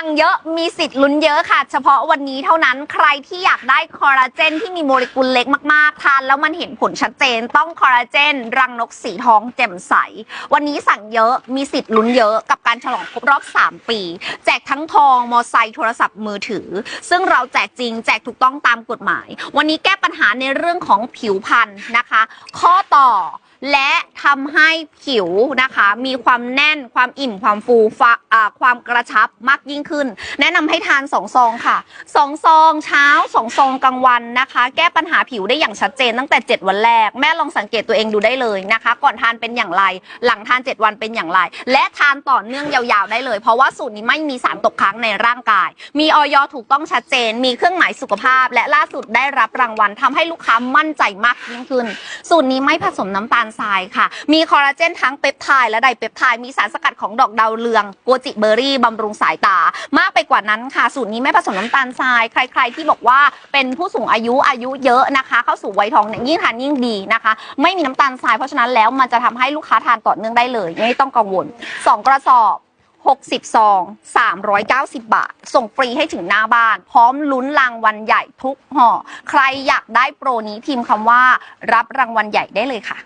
สั่งเยอะมีสิทธิ์ลุ้นเยอะค่ะ เฉพาะวันนี้เท่านั้นใครที่อยากได้คอลลาเจนที่มีโมเลกุลเล็กมากๆทานแล้วมันเห็นผลชัดเจนต้องคอลลาเจน รังนกสีทองแจ่มใส วันนี้สั่งเยอะมีสิทธิ์ลุ้นเยอะกับการฉลองครบรอบ 3 ปี แจกทั้งทองมอไซค์โทรศัพท์มือถือ ซึ่งเราแจกจริงแจกถูกต้องตามกฎหมาย วันนี้แก้ปัญหาในเรื่องของผิวพรรณนะคะ ข้อต่อและ ทำให้ผิวนะคะ มีความแน่นความอิ่มความฟูฟะอ่าความกระชับมากยิ่งขึ้น แนะนำให้ทานสองซองค่ะสองซองเช้าสองซองกลางวันนะคะ แก้ปัญหาผิวได้อย่างชัดเจนตั้งแต่ 7 วันแรก แม่ลองสังเกตตัวเองดูได้เลยนะคะ ก่อนทานเป็นอย่างไร หลังทาน 7 วันเป็นอย่างไร และทานต่อเนื่องยาวๆได้เลย เพราะว่าสูตรนี้ไม่มีสารตกค้างในร่างกาย มีออยถูกต้องชัดเจน มีเครื่องหมายสุขภาพ และล่าสุดได้รับรางวัลทำให้ลูกค้ามั่นใจมากยิ่งขึ้น สูตรนี้ไม่ผสมน้ำตาลทรายค่ะมีคอลลาเจนทั้งเปปไทด์และไดเปปไทด์มีสารสกัดของดอกดาวเรืองโกจิเบอร์รี่บำรุงสายตา มากไปกว่านั้นค่ะ สูตรนี้ไม่ผสมน้ำตาลทราย ใคร ๆ ที่บอกว่าเป็นผู้สูงอายุอายุเยอะนะคะ เข้าสู่วัยทองเนี่ยยิ่งทานยิ่งดีนะคะ ไม่มีน้ำตาลทรายเพราะฉะนั้นแล้วมันจะทำให้ลูกค้าทานต่อเนื่องได้เลย ไม่ต้องกังวลสองกระสอบ60ซอง390 บาท ส่งฟรีให้ถึงหน้าบ้าน พร้อมลุ้นรางวัลใหญ่ทุกห่อ ใครอยากได้โปรนี้พิมพ์คำว่า รับรางวัลใหญ่ได้เลยค่ะ